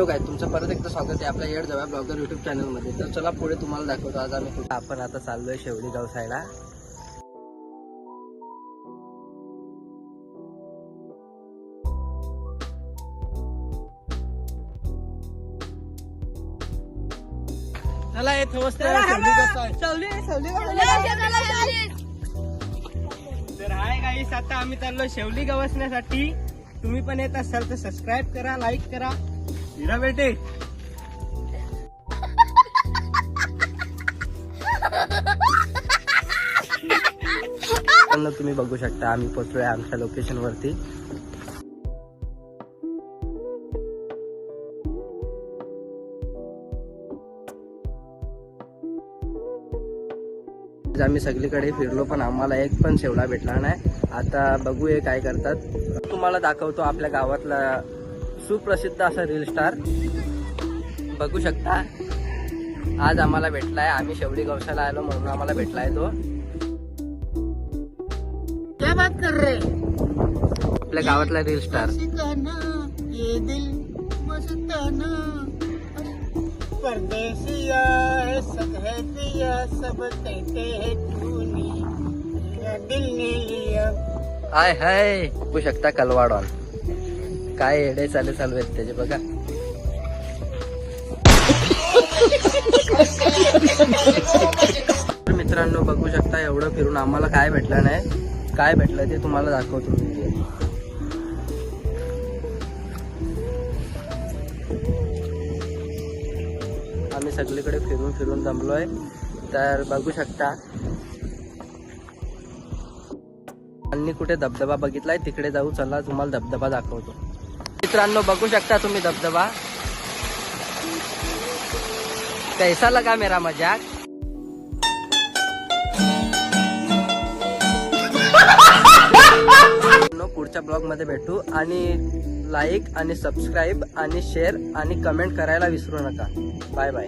Hello काय तुमचं परत एकदा स्वागत आहे आपल्या येड जव्या ब्लॉगर युट्यूब चॅनलमध्ये तर चला पुढे तुम्हाला दाखवतो. आज आम्ही कुठं आपण आता चाललोय शेवडी गाव साईडला चला येत तर हाय गाईस आता आम्ही चाललो शेवली गवसण्यासाठी तुम्ही पण येत असाल तर सबस्क्राईब करा लाईक करा. हिरा बेटे. तुम्ही बघू शकता आम्ही पोहोचलोय आमच्या लोकेशन वरती. आम्ही सगळीकडे फिरलो पण आम्हाला एक पण शेवडा भेटला नाही. आता बघूया काय करतात. तुम्हाला दाखवतो आपल्या गावातला सुप्रसिद्ध असा रील स्टार बघू शकता. आज आम्हाला भेटलाय. आम्ही शेवडी गवसाला आलो म्हणून आम्हाला भेटलाय तो. क्या बात कर रहे? आपल्या गावातला रील स्टार परदेसिया है सब है पिया सब कहते हैं तूने। मेरा दिल ने लिया। हाय हाय. बघू शकता कलवाडॉन काय हेडे चालू चालू आहेत त्याचे बघा. मित्रांनो बघू शकता एवढं फिरून आम्हाला काय भेटलं नाही. काय भेटलं ते तुम्हाला दाखवतो आम्ही सगळीकडे फिरून फिरून जमलोय. तर बघू शकता. आणि कुठे धबधबा बघितलाय? तिकडे जाऊ चला तुम्हाला धबधबा दाखवतो. मित्रांनो बघू शकता तुम्ही धबधबा? कैसा लगा मेरा मजाक? पुढच्या ब्लॉगमध्ये भेटू आणि लाईक आणि सबस्क्राईब आणि शेअर आणि कमेंट करायला विसरू नका. Bye bye.